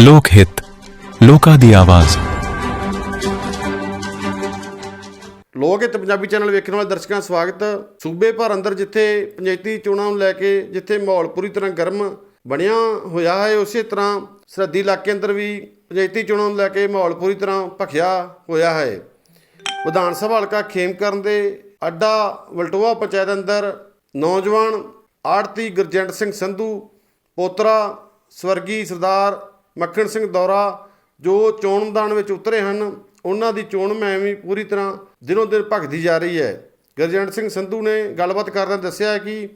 ਲੋਕ ਹਿੱਤ, ਲੋਕਾਂ ਦੀ ਆਵਾਜ਼। ਲੋਕ ਹਿੱਤ ਪੰਜਾਬੀ ਚੈਨਲ ਵੇਖਣ ਵਾਲੇ ਦਰਸ਼ਕਾਂ ਦਾ ਸਵਾਗਤ। ਸੂਬੇ ਭਰ ਅੰਦਰ ਜਿੱਥੇ ਪੰਚਾਇਤੀ ਚੋਣਾਂ ਨੂੰ ਲੈ ਕੇ ਜਿੱਥੇ ਮਾਹੌਲ ਪੂਰੀ ਤਰ੍ਹਾਂ ਗਰਮ ਬਣਿਆ ਹੋਇਆ ਹੈ, ਉਸੇ ਤਰ੍ਹਾਂ ਸਰਹੱਦੀ ਇਲਾਕੇ ਅੰਦਰ ਵੀ ਪੰਚਾਇਤੀ ਚੋਣਾਂ ਨੂੰ ਲੈ ਕੇ ਮਾਹੌਲ ਪੂਰੀ ਤਰ੍ਹਾਂ ਭਖਿਆ ਹੋਇਆ ਹੈ। ਵਿਧਾਨ ਸਭਾ ਹਲਕਾ ਖੇਮਕਰਨ ਦੇ ਅੱਡਾ ਵਲਟੋਆ ਪੰਚਾਇਤ ਅੰਦਰ ਨੌਜਵਾਨ ਆੜਤੀ ਗੁਰਜੰਟ ਸਿੰਘ ਸੰਧੂ, ਪੋਤਰਾ ਸਵਰਗੀ ਸਰਦਾਰ ਮੱਖਣ ਸਿੰਘ ਦੌਰਾ ਜੋ ਚੋਣ ਮੈਦਾਨ ਵਿੱਚ ਉਤਰੇ ਹਨ, ਉਹਨਾਂ ਦੀ ਚੋਣ ਮੁਹਿੰਮ ਵੀ ਪੂਰੀ ਤਰ੍ਹਾਂ ਦਿਨੋਂ ਦਿਨ ਭਖਦੀ ਜਾ ਰਹੀ ਹੈ। ਗੁਰਜੰਟ ਸਿੰਘ ਸੰਧੂ ਨੇ ਗੱਲਬਾਤ ਕਰਦਿਆਂ ਦੱਸਿਆ ਹੈ ਕਿ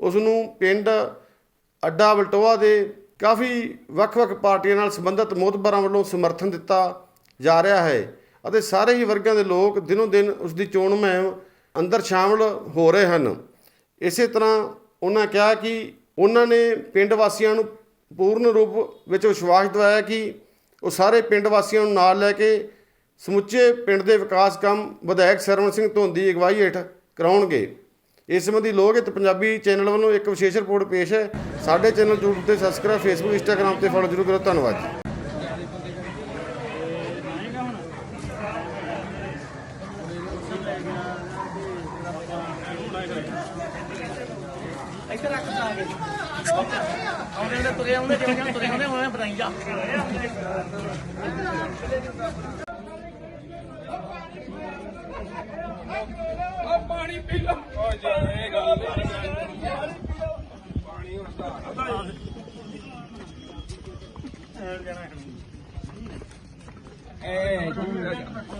ਉਸ ਨੂੰ ਪਿੰਡ ਅੱਡਾ ਵਲਟੋਆ ਦੇ ਕਾਫੀ ਵੱਖ-ਵੱਖ ਪਾਰਟੀਆਂ ਨਾਲ ਸੰਬੰਧਿਤ ਮੋਤਬਰਾਂ ਵੱਲੋਂ ਸਮਰਥਨ ਦਿੱਤਾ ਜਾ ਰਿਹਾ ਹੈ ਅਤੇ ਸਾਰੇ ਹੀ ਵਰਗਾਂ ਦੇ ਲੋਕ ਦਿਨੋਂ ਦਿਨ ਉਸ ਦੀ ਚੋਣ ਮੁਹਿੰਮ ਅੰਦਰ ਸ਼ਾਮਲ ਹੋ ਰਹੇ ਹਨ। ਇਸੇ ਤਰ੍ਹਾਂ ਉਹਨਾਂ ਕਿਹਾ ਕਿ ਉਹਨਾਂ ਨੇ ਪਿੰਡ ਵਾਸੀਆਂ ਨੂੰ ਪੂਰਨ ਰੂਪ ਵਿੱਚ ਵਿਸ਼ਵਾਸ ਦਿਵਾਇਆ ਕਿ ਉਹ ਸਾਰੇ ਪਿੰਡ ਵਾਸੀਆਂ ਨੂੰ ਨਾਲ ਲੈ ਕੇ ਸਮੁੱਚੇ ਪਿੰਡ ਦੇ ਵਿਕਾਸ ਕੰਮ ਵਿਧਾਇਕ ਸਰਵਣ ਸਿੰਘ ਧੁੰਦੀ ਦੀ ਅਗਵਾਈ ਹੇਠ ਕਰਾਉਣਗੇ। ਇਸ ਸੰਬੰਧੀ ਲੋਕ ਹਿੱਤ ਪੰਜਾਬੀ ਚੈਨਲ ਵੱਲੋਂ ਇੱਕ ਵਿਸ਼ੇਸ਼ ਰਿਪੋਰਟ ਪੇਸ਼ ਹੈ। ਸਾਡੇ ਚੈਨਲ YouTube ਤੇ ਸਬਸਕ੍ਰਾਈਬ Facebook, Instagram ਤੇ ਫੋਲੋ ਜ਼ਰੂਰ ਕਰੋ। ਧੰਨਵਾਦ ਜੀ। ਇੱਥੇ ਰੱਖ ਦਾਂਗੇ। ਤੁਰੇ ਆਉਂਦੇ ਜਿਉਂ ਜਿਉਂ ਤੁਰੇ ਆਉਂਦੇ ਉਹਨਾਂ ਬਣਾਈ ਜਾ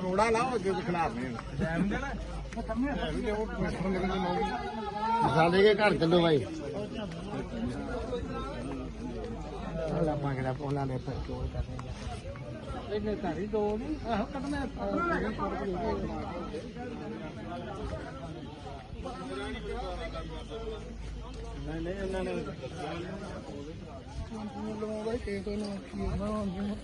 ਰੋੜਾ ਲਾਓ ਅੱਗੇ ਖਿਲਾਫ ਨੇ ਸਾਡੇ ਕੇ ਘਰ ਚੱਲੋ ਬਾਈ। ਆਪਾਂ ਕਿਹੜਾ ਉਹਨਾਂ ਪਰ ਚੋਰ ਕਰਨੇ ਇਹਨੇ ਘਰ ਹੀ ਦੋ ਨਹੀਂ ਆਹ ਕੱਢਣਾ ਨਹੀਂ ਨਹੀਂ ਇਹਨਾਂ ਨੇ ਲਵਾਉਂਦਾ ਕਿ ਕੋਈ ਨਾ ਕੀ ਨਾ।